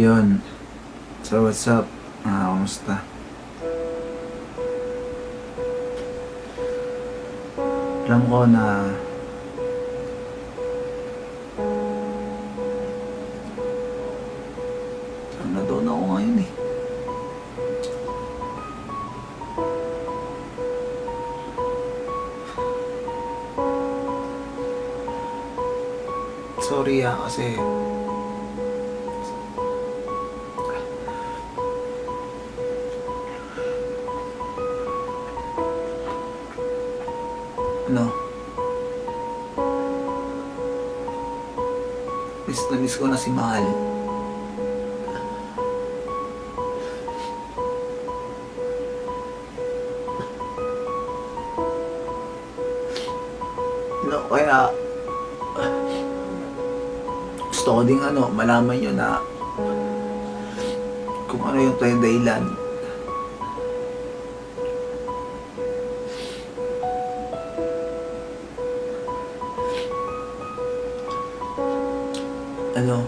Yun. So, what's up? Ah, kamusta? Alam ko na ano doon ako ngayon eh. Sorry ah, kasi ano miss na miss ko na si Mahal. No, kaya gusto ko ding ano, malaman nyo na kung ano yung tayo dahilan. Ano,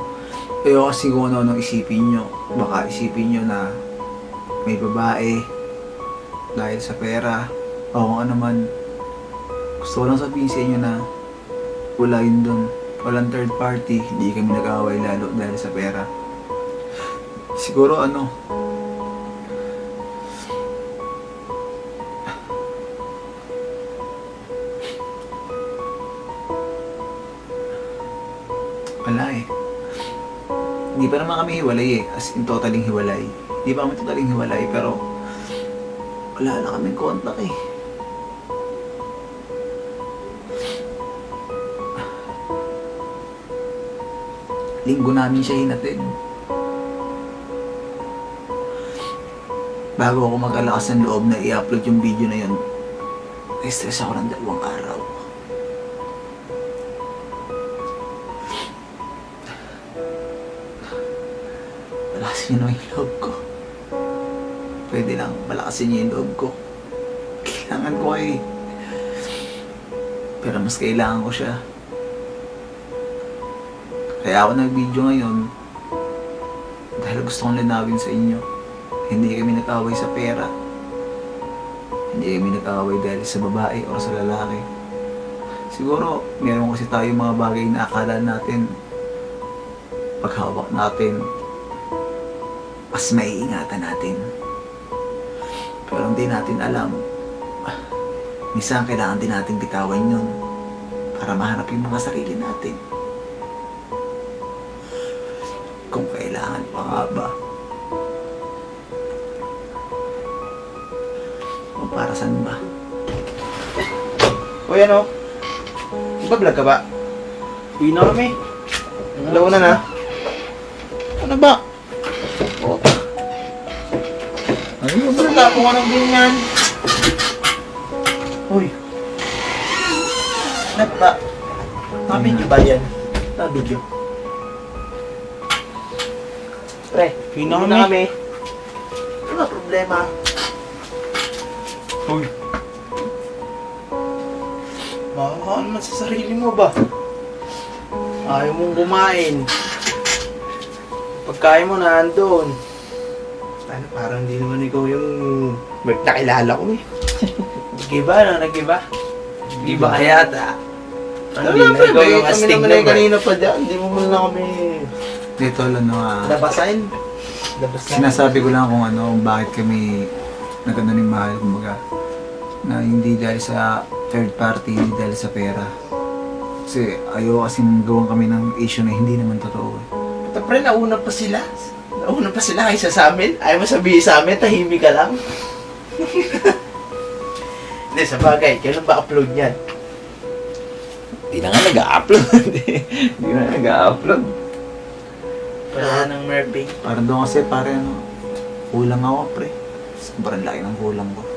ayaw kasi kung ano nung isipin nyo. Baka isipin nyo na may babae dahil sa pera o kung ano man. Gusto ko lang sabihin sa inyo na wala yun dun. Walang third party, hindi kami nag-away lalo dahil sa pera. Siguro ano, wala eh. Hindi pa naman kami hiwalay eh, as in totaling hiwalay. Hindi pa kami totaling hiwalay, pero wala na kaming contact eh. linggo namin siya hinatid. Bago ako mag-alakas ng loob na i-upload yung video na yun, stress ako ng dalawang araw. Malakasin niyo yung loob ko. Pwede lang, malakasin niyo yung loob ko. Kailangan ko eh. Pero mas kailangan ko siya. Kaya ako nag-video ngayon dahil gusto kong linawin sa inyo. Hindi kami nag-away sa pera. Hindi kami nag-away dahil sa babae o sa lalaki. Siguro, meron kasi tayo mga bagay na akala natin paghawak natin mas maiingatan natin. Pero hindi natin alam. Minsan kailangan din natin bitawan yun para mahanap yung mga sarili natin kung kailangan pa nga ba. O para saan ba? O yan o. Ba-vlog ka ba? Uwi na kami. Alaw na na. Ano ba? Wala kung anong ganyan. Uy. Ano ba? Naka-video ba yan? Naka-video. Pre, uwi na kami. kami. Ano ba problema? Uy. Makakaan naman sa sarili mo ba? Ayaw mong kumain. Pagkain mo na andun. Ano, parang hindi naman ikaw yung nakilala ko eh. Nag-iba na, nag-iba. Iba kaya ta. Hindi na ikaw yung astig na ba? kanina pa dyan, hindi mo muna kami Dito lang no, ah, nabasahin. Nabasahin. Sinasabi ko lang kung ano, kung bakit kami nagano ni mahal, kumbaga, na hindi dahil sa third party, hindi dahil sa pera. Kasi ayaw kasing gawin kami ng issue na hindi naman totoo. eh. Pero pre, nauna pa sila. Nauna pa sila kaysa sa amin. Ayaw mo sabihin sa amin, tahimik ka lang. Hindi, sa bagay, kailan ba upload niyan? Hindi na nga nag-upload. Hindi na nag-upload. Wala ng Murphy. Parang doon kasi pare ano, kulang ako pre. Sobrang laki ng kulang ko.